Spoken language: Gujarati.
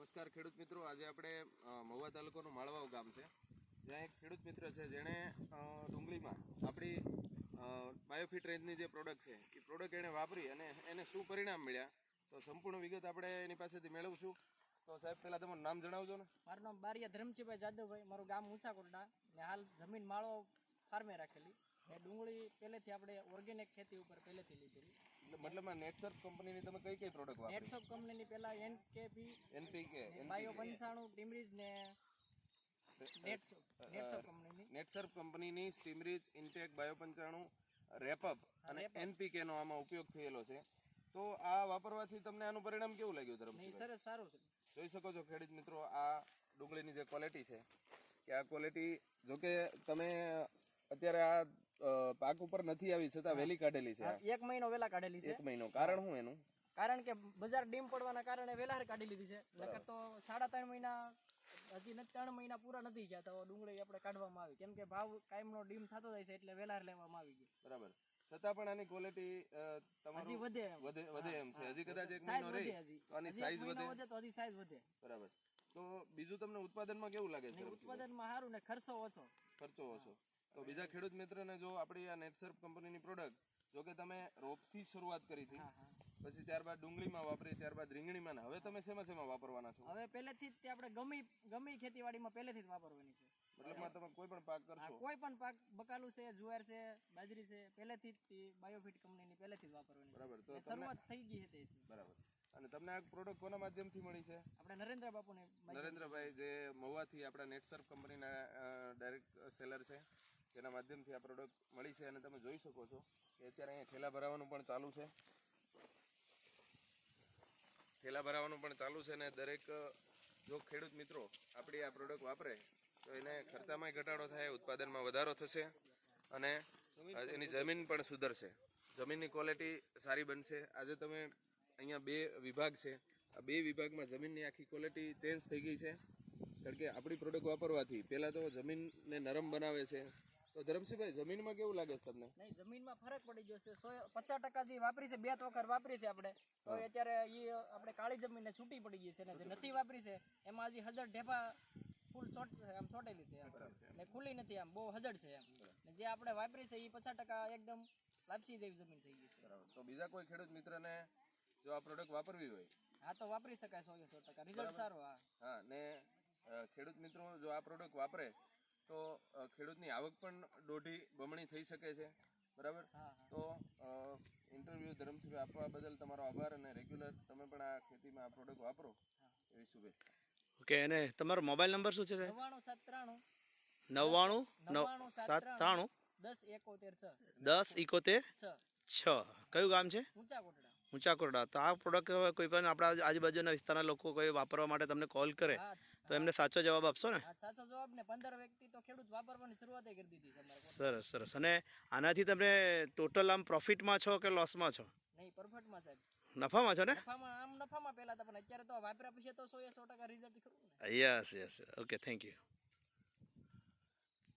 નમસ્કાર ખેડૂત મિત્રો. આજે આપણે મહુવા તાલુકાનું માળવાવ ગામ છે. જ્યાં એક ખેડૂત મિત્ર છે, જેણે ડુંગળીમાં આપણી બાયોફિટ રેન્જની જે પ્રોડક્ટ છે, એ પ્રોડક્ટ એણે વાપરી અને એને શું પરિણામ મળ્યા, તો સંપૂર્ણ વિગત આપણે એની પાસેથી મેળવશું. તો સાહેબ, પહેલાં તમારું નામ જણાવજો ને. મારું નામ બારિયા ધરમજીભાઈ જાદવભાઈ. મારું ગામ ઊંચા કોટડા ને હાલ જમીન માળો ફાર્મે રાખેલી. ને ડુંગળી પહેલેથી આપણે ઓર્ગેનિક ખેતી ઉપર પહેલેથી લીધેલી. એટલે મતલબમાં નેટસર્ફ કંપનીની તમે કઈ કઈ પ્રોડક્ટ વાપરી? નેટસોપ કંપનીની પહેલા એનકેપી એનપીકે બાયો પંચાણું ટીમરીજ ને કંપનીની નેટસર્ફ કંપનીની સ્ટીમરીજ ઇન્ટેક બાયો પંચાણું રેપઅપ અને એનપીકેનો આમાં ઉપયોગ થયેલો છે. તો આ વાપરવાથી તમને આનું પરિણામ કેવું લાગ્યું તરફ ધરમસિંહ સરસ સારું છે. જોઈ શકો છો ખેડૂત મિત્રો આ ડુંગળીની જે ક્વોલિટી છે કે આ ક્વોલિટી જોકે તમે અત્યારે આ પાક ઉપર નથી આવી છતાં વહેલી કાઢેલી છે. એક મહિનો વેલા કાઢેલી છે. એક મહિનો. કારણ શું એનું? કારણ કે બજાર ડીમ પડવાના કારણે વેલા કાઢી લીધી છે. નકર તો સાડા ત્રણ મહિના હજી ત્રણ મહિના પૂરા નથી ગયા તો ડુંગળી આપણે કાઢવામાં આવી. કેમ કે ભાવ કાયમનો ડીમ થતો જાય છે એટલે વેલા લેવામાં આવી ગઈ બરાબર. છતાં પણ આની ક્વોલિટી તમારી વધે વધે વધે એમ છે. હજી કદાચ એક મહિનો રહે તો આની સાઈઝ વધે. તો હજી સાઈઝ વધે. બરાબર. તો બીજું તમને ઉત્પાદનમાં કેવું લાગે છે? ઉત્પાદનમાં સારું ને ખર્ચો ઓછો. ખર્ચો ઓછો. તો બીજા ખેડૂત મિત્રને જો આપણી આ નેટસર્પ કંપનીની પ્રોડક્ટ જો કે તમે રોપથી શરૂઆત કરી હતી પછી ત્યારબાદ ડુંગળીમાં વાપરી ત્યારબાદ રીંગણીમાં હવે તમે શેમાં શેમાં વાપરવાના છો? હવે પહેલેથી જ આપણે ગમી ગમી ખેતીવાડીમાં પહેલેથી જ વાપરવાની છે. મતલબમાં તમે કોઈ પણ પાક કરશો? કોઈ પણ પાક બકાલું છે જુવાર છે બાજરી છે પહેલેથી જ બાયોફિટ કંપનીની પહેલેથી જ વાપરવાની બરાબર તો શરૂઆત થઈ ગઈ હતી બરાબર. અને તમને આ પ્રોડક્ટ કોના માધ્યમથી મળી છે? આપણે નરેન્દ્ર બાપુને નરેન્દ્રભાઈ જે મહુવાથી આપણા નેટસર્ફ કંપનીના ડાયરેક્ટ સેલર છે. જેના માધ્યમથી આ પ્રોડક્ટ મળી છે અને તમે જોઈ શકો છો કે અત્યારે અહીંયા ઠેલા ભરાવાનું પણ ચાલુ છે. ઠેલા ભરાવાનું પણ ચાલુ છે અને દરેક, જો ખેડૂત મિત્રો આપણી આ પ્રોડક્ટ વાપરે, તો એને ખર્ચામાં ઘટાડો થાય, ઉત્પાદનમાં વધારો થશે અને એની જમીન પણ સુધરશે. જમીનની ક્વોલિટી સારી બનશે. આજે તમે અહીંયા બે વિભાગ છે. આ બે વિભાગમાં જમીનની આખી ક્વોલિટી ચેન્જ થઈ ગઈ છે. કારણ કે આપણી પ્રોડક્ટ વાપરવાથી પહેલાં તો જમીનને નરમ બનાવે છે. તો ધરમસિંહભાઈ જમીનમાં કેવું લાગે છે તમને? નહીં જમીનમાં ફરક પડી ગયો છે. સો પચાસ ટકા જે વાપરી છે બે વખત વાપરી છે આપણે. તો અત્યારે એ આપણે કાળી જમીનને છૂટી પડી ગઈ છે ને જે નથી વાપરી છે એમાં હજી હજાર ઢેફા ફૂલ ચોટ આમ ચોટેલી છે ને ખુલ્લી નથી આમ બહુ હજડ છે એમ. ને જે આપણે વાપરી છે એ પચાસ ટકા એકદમ લાપસી જેવી જમીન થઈ ગઈ છે. બરાબર. તો બીજા કોઈ ખેડૂત મિત્રને જો આ પ્રોડક્ટ વાપરવી હોય? હા તો વાપરી શકાય સો સો ટકા. રિઝલ્ટ સારું હા હા ને ખેડૂત મિત્રો જો આ પ્રોડક્ટ વાપરે તો ખેડૂતની આવક પણ દોઢી બમણી થઈ શકે છે. બરાબર? તો ઇન્ટરવ્યૂ ધરમસિંહ આપવા બદલ તમારો આભાર અને રેગ્યુલર તમે પણ આ ખેતીમાં આ પ્રોડક્ટ વાપરો. એવી શુભેચ્છા. ઓકે અને તમારો મોબાઈલ નંબર શું છે સાહેબ? નવ્વાણું સાત ત્રાણું નવ્વાણું નવ્વાણું સાત ત્રાણું દસ એકોતેર છ. દસ ઇકોતેર છ. છ. કયું ગામ છે? ઊંચા કોટડા. ઊંચા કોરડા તો આ પ્રોડક્ટ કોઈ પણ આપણા આજુબાજુના વિસ્તારના લોકો કોઈ વાપરવા માટે તમને કોલ કરે તો એમને સાચો જવાબ આપશો ને? સાચો જવાબ ને પંદર વ્યક્તિ તો ખેડૂત વાપરવાની શરૂઆત કરી દીધી સરસ સરસ. અને આનાથી તમે ટોટલ આમ પ્રોફિટમાં છો કે લોસમાં છો? નહીં પરફેક્ટમાં સાહેબ. નફામાં છો ને? નફામાં આમ નફામાં પહેલા હતા પણ અત્યારે તો વાપર્યા પછી તો સો એ સો ટકા રિઝલ્ટ ખરું yes yes okay thank you